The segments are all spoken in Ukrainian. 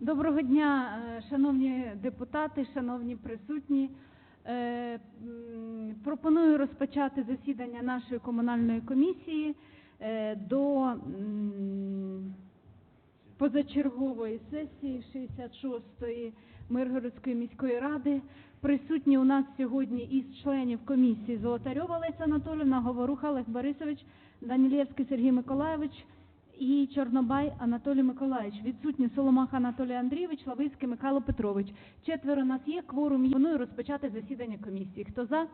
Доброго дня, е, шановні депутати, шановні присутні. Е, Пропоную розпочати засідання нашої комунальної комісії е, до позачергової сесії 66-ї Миргородської міської ради. Присутні у нас сьогодні із членів комісії Золотарьова Леся Анатолівна, Говоруха Олег Борисович, Данілєвський Сергій Миколайович і Чорнобай Анатолій Миколаївич. Відсутні Соломах Анатолій Андрійович, Лавицький Михайло Петрович. Четверо нас є, кворум є. Пропоную розпочати засідання комісії. Хто за?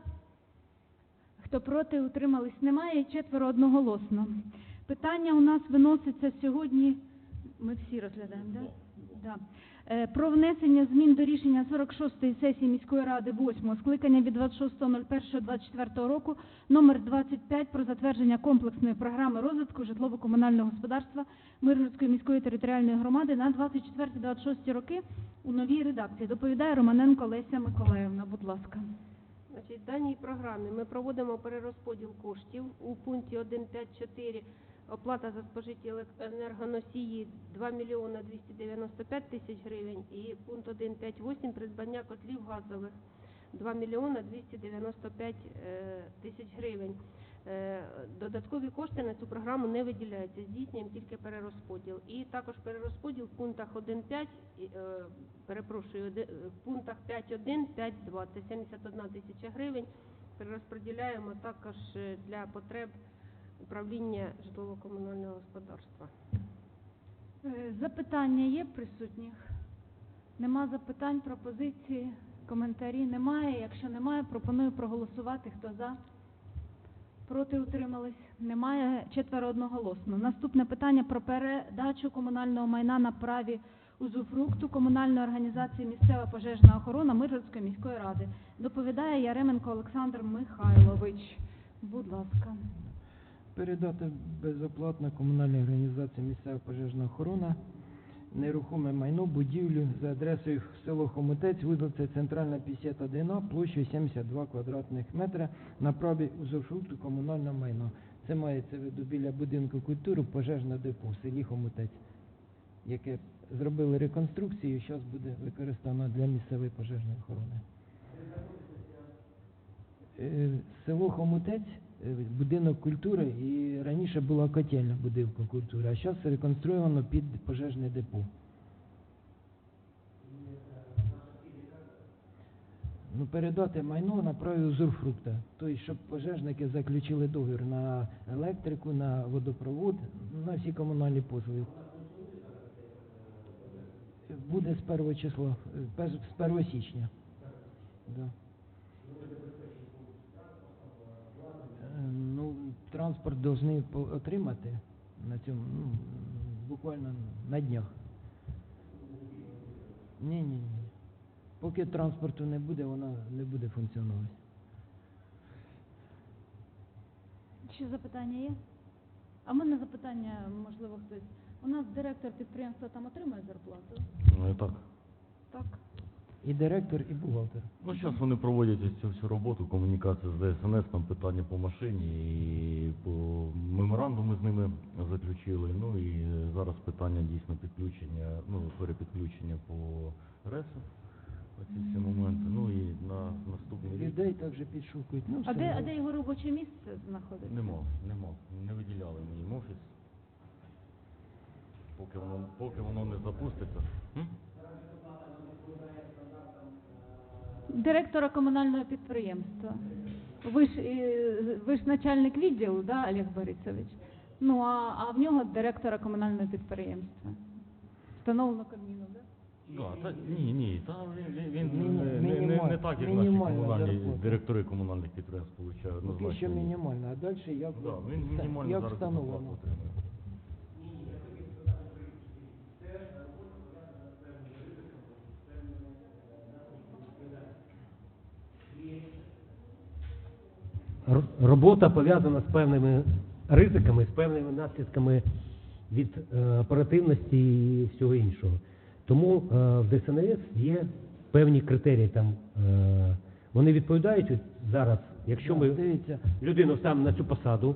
Хто проти, утримались немає, четверо одноголосно. Питання у нас виноситься сьогодні, ми всі розглядаємо, да? Да. Е, Про внесення змін до рішення 46-ї сесії міської ради 8 скликання від 26.01.24 року номер 25 про затвердження комплексної програми розвитку житлово-комунального господарства Миргородської міської територіальної громади на 24-26 роки у новій редакції. Доповідає Романенко Леся Миколаївна. Будь ласка. Значить, в даній програмі ми проводимо перерозподіл коштів у пункті 1.5.4 оплата за спожиті енергоносії 2 мільйона 295 тисяч гривень і пункт 1.5.8 придбання котлів газових 2 мільйона 295 е, тисяч гривень. Е, Додаткові кошти на цю програму не виділяються, здійснюємо тільки перерозподіл. І також перерозподіл в пунктах 1.5, і, е, перепрошую, в пунктах 5.1, 5.2, це 71 тисяча гривень. Перерозподіляємо також для потреб управління житлово-комунального господарства. Е, Запитання є присутніх? Нема запитань, пропозиції, коментарі немає. Якщо немає, пропоную проголосувати. Хто за? Проти утримались? Немає. Четверо одноголосно. Наступне питання про передачу комунального майна на праві узуфрукту комунальної організації місцева пожежна охорона Миргородської міської ради. Доповідає Яременко Олександр Михайлович. Будь ласка. Передати безоплатно комунальній організації місцева пожежна охорона нерухоме майно будівлю за адресою село Хомутець, вулиця Центральна 51А, площею 72 квадратних метра на праві узурфрукту комунального майна. Це мається виду біля будинку культури пожежне депо в селі Хомутець, яке зробили реконструкцію зараз буде використано для місцевої пожежної охорони. Е, Село Хомутець, е, будинок культури, і раніше була котельня будинку культури, а зараз реконструйовано під пожежне депо. Ну, передати майно на праві узурфрукта. Тобто, щоб пожежники заключили договір на електрику, на водопровод, на всі комунальні послуги. Буде з 1 числа, е, з 1 січня. Да. Е, Ну, транспорт повинні отримати на цьому, ну, буквально на днях. Ні, ні, ні. Поки транспорту не буде, вона не буде функціонувати. Ще запитання є? А в мене запитання, можливо, хтось. У нас директор підприємства там отримує зарплату? Ну і так. Так. І директор, і бухгалтер. Ну, зараз вони проводять ось цю всю роботу, комунікацію з ДСНС, там питання по машині, і по меморандуми з ними заключили. Ну і зараз питання дійсно підключення, ну, перепідключення по РЕСу, оці всі моменти. Ну і на наступний рік Людей також підшукують. Ну, А все. де, а де його робоче місце знаходиться? нема, нема, не виділяли ми їм офіс. Поки воно, поки воно не запуститься. М? Директора комунального підприємства. Ви ж, е, ви ж начальник відділу, да, Олег Борисович? Ну, а, а в нього директора комунального підприємства. Встановлено Кабміну, да? Да, та, ні, ні, та він, він, він не, не, не, не так, як наші мінімальна комунальні зарплата. директори комунальних підприємств получають. Поки що однозначно. ні. мінімально, а далі як, Да, він як встановлено. отримує. Робота пов'язана з певними ризиками, з певними наслідками від е, оперативності і всього іншого. Тому е, в ДСНС є певні критерії там. Е, вони відповідають зараз, якщо ми Дивіться, людину ставимо на цю посаду,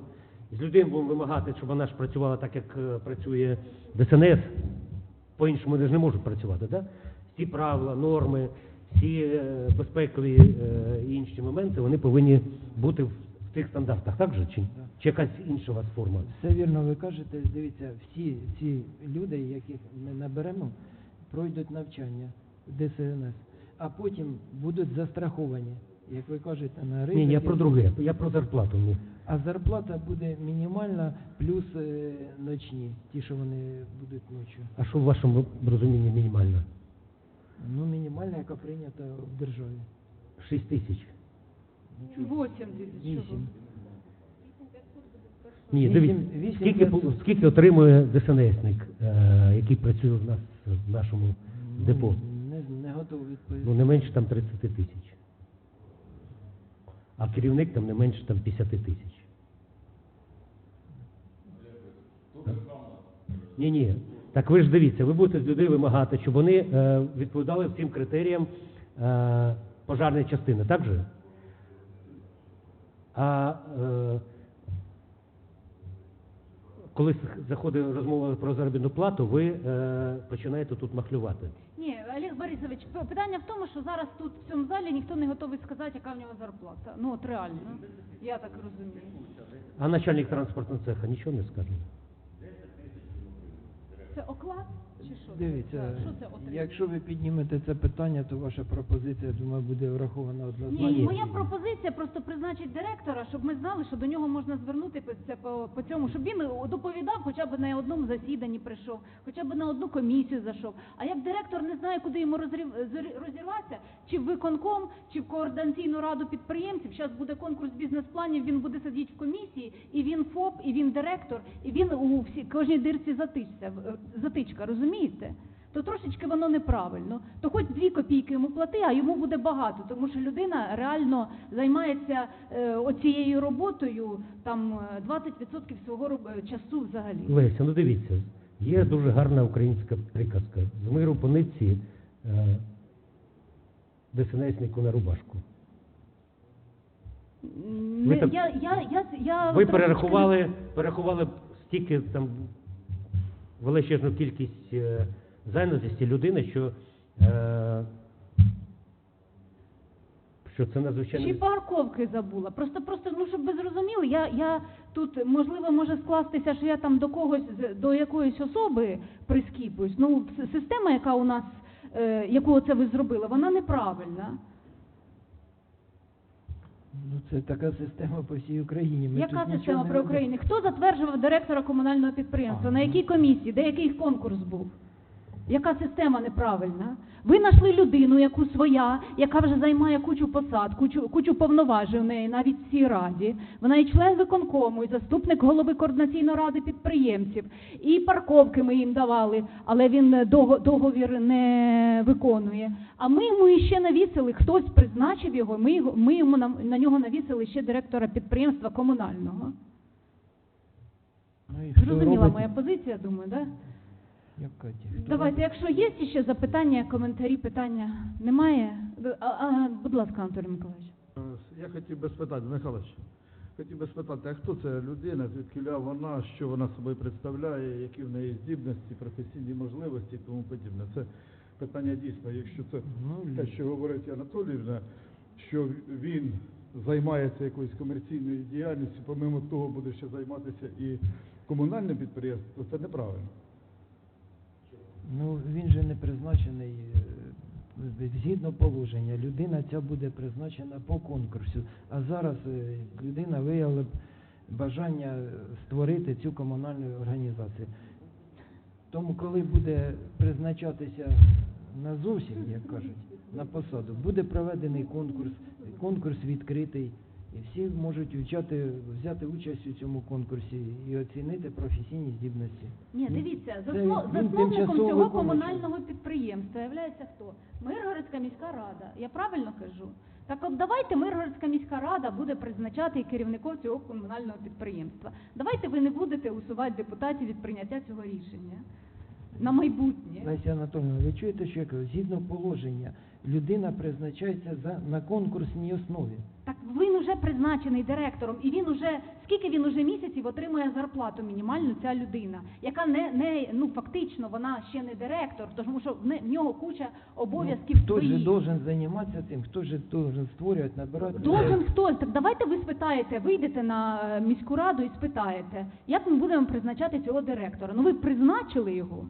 з людини будемо вимагати, щоб вона ж працювала так, як працює ДСНС, по-іншому вони ж не можуть працювати, да? Всі правила, норми, всі безпекові і інші моменти, вони повинні бути в цих стандартах, так же? Чи, чи якась інша у вас форма? Все вірно ви кажете. Дивіться, всі ці люди, яких ми наберемо, пройдуть навчання в ДСНС, а потім будуть застраховані, як ви кажете, на ринку. Ні, я про друге, я про зарплату. Ні. А зарплата буде мінімальна плюс е, ночні, ті, що вони будуть ночі. А що в вашому розумінні мінімально? Ну, мінімальна, яка прийнята в державі. 6 тисяч. Восім тисяч. Ні, дивіться, скільки, скільки отримує ДСНСник, е, який працює в нас в нашому депо? Ну, Не, не готовий відповісти. Ну не менше там 30 тисяч. А керівник там не менше там 50 тисяч. Ні, ні. Так ви ж дивіться, ви будете з людей вимагати, щоб вони е, відповідали всім критеріям е, пожарної частини, так же? А е, коли заходить розмова про заробітну плату, ви е, починаєте тут махлювати. Ні, Олег Борисович, п- питання в тому, що зараз тут в цьому залі ніхто не готовий сказати, яка в нього зарплата. Ну от реально, я так розумію. А начальник транспортного цеха нічого не скаже. Це оклад чи що? Дивіться, Що це отримує? якщо ви піднімете це питання, то ваша пропозиція, думаю, буде врахована однозначно. Ні, моя пропозиція просто призначить директора, щоб ми знали, що до нього можна звернутися по, по цьому, щоб він доповідав, хоча б на одному засіданні прийшов, хоча б на одну комісію зайшов. А як директор не знає, куди йому розрів, розірватися, чи в виконком, чи в координаційну раду підприємців, зараз буде конкурс бізнес-планів, він буде сидіти в комісії, і він ФОП, і він директор, і він у всі кожній дирці затичця, в- затичка, розумієте? То трошечки воно неправильно. То хоч дві копійки йому плати, а йому буде багато, тому що людина реально займається е, оцією роботою там е, 20% свого роб- е, часу взагалі. Леся, ну дивіться, є дуже гарна українська приказка. З миру по нитці е, ДСНСнику на рубашку. Не, так- я, я, я, я Ви перерахували, перерахували стільки там величезну кількість е, зайнятості людини, що, е, що це надзвичайно. Ще парковки забула. Просто, просто, ну щоб ви зрозуміли, я, я тут можливо може скластися, що я там до когось до якоїсь особи прискіпуюсь. Ну, система, яка у нас, е, яку це ви зробили, вона неправильна. Ну, це така система по всій Україні. Ми Яка тут нічого система не при робимо. Україні? Хто затверджував директора комунального підприємства? А, На ну. якій комісії? Де який конкурс був? Яка система неправильна? Ви знайшли людину, яку своя, яка вже займає кучу посад, кучу, кучу повноважень у неї навіть в цій раді. Вона і член виконкому, і заступник голови координаційної ради підприємців. І парковки ми їм давали, але він е, договір не виконує. А ми йому іще навісили, хтось призначив його, ми, його, ми йому на, на нього навісили ще директора підприємства комунального. Ну, Зрозуміла моя позиція, думаю, да? Давайте, якщо є ще запитання, коментарі, питання немає. А, а, будь ласка, Анатолій Миколаївич. Е, Я хотів би спитати, Михайлович, хотів би спитати, а хто це людина, звідки вона, що вона собою представляє, які в неї здібності, професійні можливості і тому подібне. Це питання дійсно, якщо це Ну, те, що говорить Анатоліївна, що він займається якоюсь комерційною діяльністю, помимо того буде ще займатися і комунальним підприємством, то це неправильно. Ну, він же не призначений е, згідно положення. Людина ця буде призначена по конкурсу. А зараз е, людина виявила бажання створити цю комунальну організацію. Тому, коли буде призначатися на зовсім, як кажуть, на посаду, буде проведений конкурс, конкурс відкритий, і всі можуть взяти, взяти участь у цьому конкурсі і оцінити професійні здібності. Ні, дивіться, це засно- засновником цього виконуючий. комунального підприємства є хто? Миргородська міська рада. Я правильно кажу? Так от давайте Миргородська міська рада буде призначати керівників цього комунального підприємства. Давайте ви не будете усувати депутатів від прийняття цього рішення на майбутнє. Леся Анатольовна, ви чуєте, що я кажу? Згідно положення, людина призначається за, на конкурсній основі. Так він уже призначений директором, і він уже скільки він уже місяців отримує зарплату мінімальну ця людина, яка не, не ну фактично вона ще не директор, тому що в, не, в нього куча обов'язків Ну, хто ж должен займатися цим, хто ж должен створювати, набирати? Должен хтось. Так давайте ви спитаєте, вийдете на е, міську раду і спитаєте, як ми будемо призначати цього директора. Ну ви призначили його.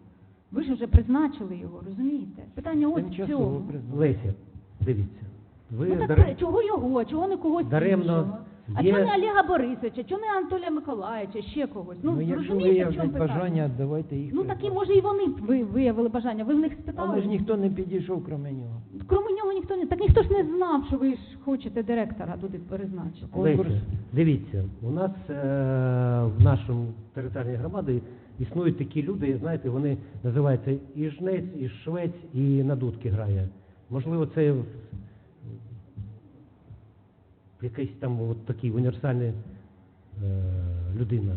Ви ж вже призначили його, розумієте? Питання ось в Тимчасово Леся, дивіться. Ви Ну так дарем- при- чого його, чого не когось Даремно іншого? А чого не Олега Борисовича, чого не Анатолія Миколаївича, ще когось? Ну, Ну, якщо розумієте, в чому виявлять питання? бажання, давайте їх. Ну так і призначимо. може і вони б ви виявили бажання. Ви в них спитали? Але ж ніхто не підійшов, крім нього. Кроме нього ніхто не так ніхто ж не знав, що ви ж хочете директора туди призначити. конкурс. Дивіться, у нас е, в нашому територіальній громаді існують такі люди, знаєте, вони називаються і жнець, і швець, і на дудки грає. Можливо, це в- якийсь там от такий універсальний е, людина.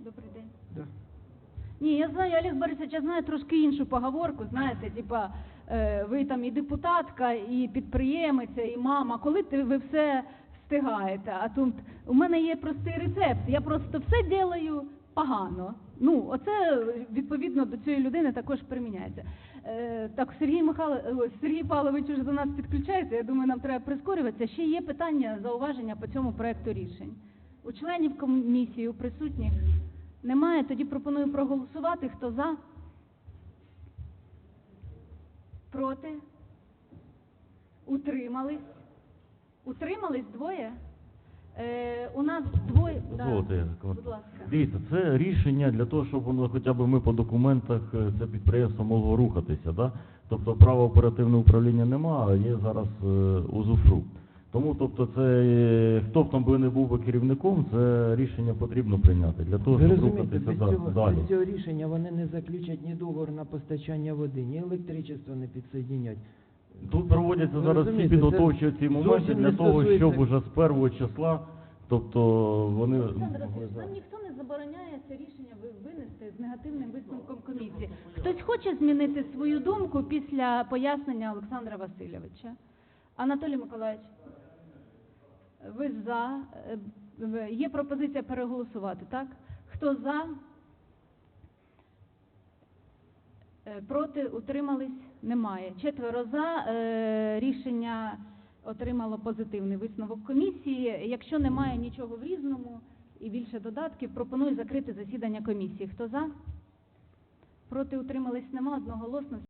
Добрий день. Да. Ні, я знаю, Олег Борисович, я знаю трошки іншу поговорку, знаєте, типа е, ви там і депутатка, і підприємиця, і мама. Коли ти ви все встигаєте? А тут у мене є простий рецепт. Я просто все ділаю погано. Ну, оце відповідно до цієї людини також приміняється. Е, так, Сергій Михайло, Сергій Павлович уже до нас підключається. Я думаю, нам треба прискорюватися. Ще є питання, зауваження по цьому проекту рішень. У членів комісії, у присутніх немає, тоді пропоную проголосувати. Хто за? Проти? Утримались? Утримались двоє? Е, у нас двоє. Да. Дозвольте, я Будь ласка. Дивіться, це рішення для того, щоб воно хоча б ми по документах е, це підприємство могло рухатися. Да? Тобто права оперативного управління нема, а є зараз е, узуфрукт. Тому тобто це е, хто б там би не був би керівником, це рішення потрібно прийняти для того, Ви щоб розумієте, рухатися без да- цього, далі. без цього рішення вони не заключать ні договор на постачання води, ні електричество не підсоединять. Тут проводяться зараз всі розумієте, підготовчі це ці моменти зовсім для не того, щоб уже з першого числа, тобто вони Олександр Васильович, нам ніхто не забороняє це рішення ви- винести з негативним висновком комісії. Хтось хоче змінити свою думку після пояснення Олександра Васильовича? Анатолій Миколаївич, ви за. Е, в- Є пропозиція переголосувати, так? Хто за? Е, Проти утримались? Немає. Четверо за. Е, Рішення отримало позитивний висновок комісії. Якщо немає нічого в різному і більше додатків, пропоную закрити засідання комісії. Хто за? Проти утримались? Нема одноголосно.